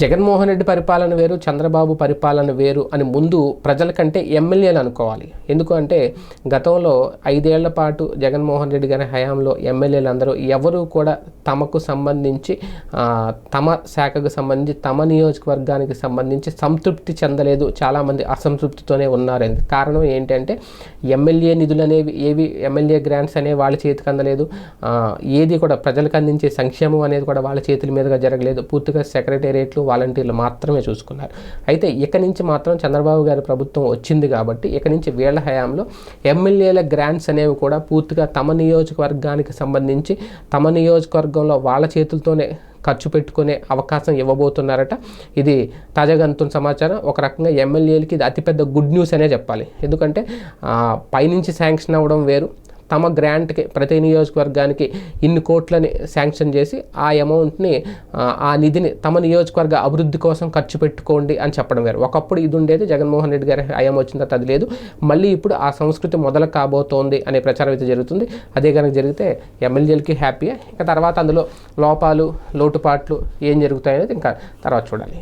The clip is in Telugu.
జగన్మోహన్ రెడ్డి పరిపాలన వేరు చంద్రబాబు పరిపాలన వేరు అని ముందు ప్రజల కంటే ఎమ్మెల్యేలు అనుకోవాలి. ఎందుకంటే గతంలో ఐదేళ్ళ పాటు జగన్మోహన్ రెడ్డి గారి హయాంలో ఎమ్మెల్యేలు అందరూ ఎవరు కూడా తమకు సంబంధించి తమ శాఖకు సంబంధించి తమ నియోజకవర్గానికి సంబంధించి సంతృప్తి చెందలేదు. చాలామంది అసంతృప్తితోనే ఉన్నారు. కారణం ఏంటంటే ఎమ్మెల్యే నిధులు అనేవి ఏవి ఎమ్మెల్యే గ్రాంట్స్ అనేవి వాళ్ళ చేతికి అందలేదు. ఏది కూడా ప్రజలకు అందించే సంక్షేమం అనేది కూడా వాళ్ళ చేతుల మీదుగా జరగలేదు. పూర్తిగా సెక్రటేరియట్లు వాలంటీర్లు మాత్రమే చూసుకున్నారు. అయితే ఇక నుంచి మాత్రం చంద్రబాబు గారి ప్రభుత్వం వచ్చింది కాబట్టి ఇక నుంచి వీళ్ళ హయాంలో ఎమ్మెల్యేల గ్రాంట్స్ అనేవి కూడా పూర్తిగా తమ నియోజకవర్గానికి సంబంధించి తమ నియోజకవర్గంలో వాళ్ళ చేతులతోనే ఖర్చు పెట్టుకునే అవకాశం ఇవ్వబోతున్నారట. ఇది తాజాగా అంతున్న సమాచారం. ఒక రకంగా ఎమ్మెల్యేలకి ఇది అతిపెద్ద గుడ్ న్యూస్ అనే చెప్పాలి. ఎందుకంటే పైనుంచి శాంక్షన్ అవ్వడం వేరు. తమ గ్రాంట్కి ప్రతి నియోజకవర్గానికి ఇన్ని కోట్లని శాంక్షన్ చేసి ఆ అమౌంట్ని ఆ, నిధిని తమ నియోజకవర్గ అభివృద్ధి కోసం ఖర్చు పెట్టుకోండి అని చెప్పడం వేరు. ఒకప్పుడు ఇది ఉండేది జగన్మోహన్ రెడ్డి గారి హయాం వచ్చిన తర్వాత అది లేదు. మళ్ళీ ఇప్పుడు ఆ సంస్కృతి మొదలు కాబోతోంది అనే ప్రచారం అయితే జరుగుతుంది. అదే కనుక జరిగితే ఎమ్మెల్యేలకి హ్యాపీయే. ఇంకా తర్వాత అందులో లోపాలు లోటుపాట్లు ఏం జరుగుతాయనేది ఇంకా తర్వాత చూడాలి.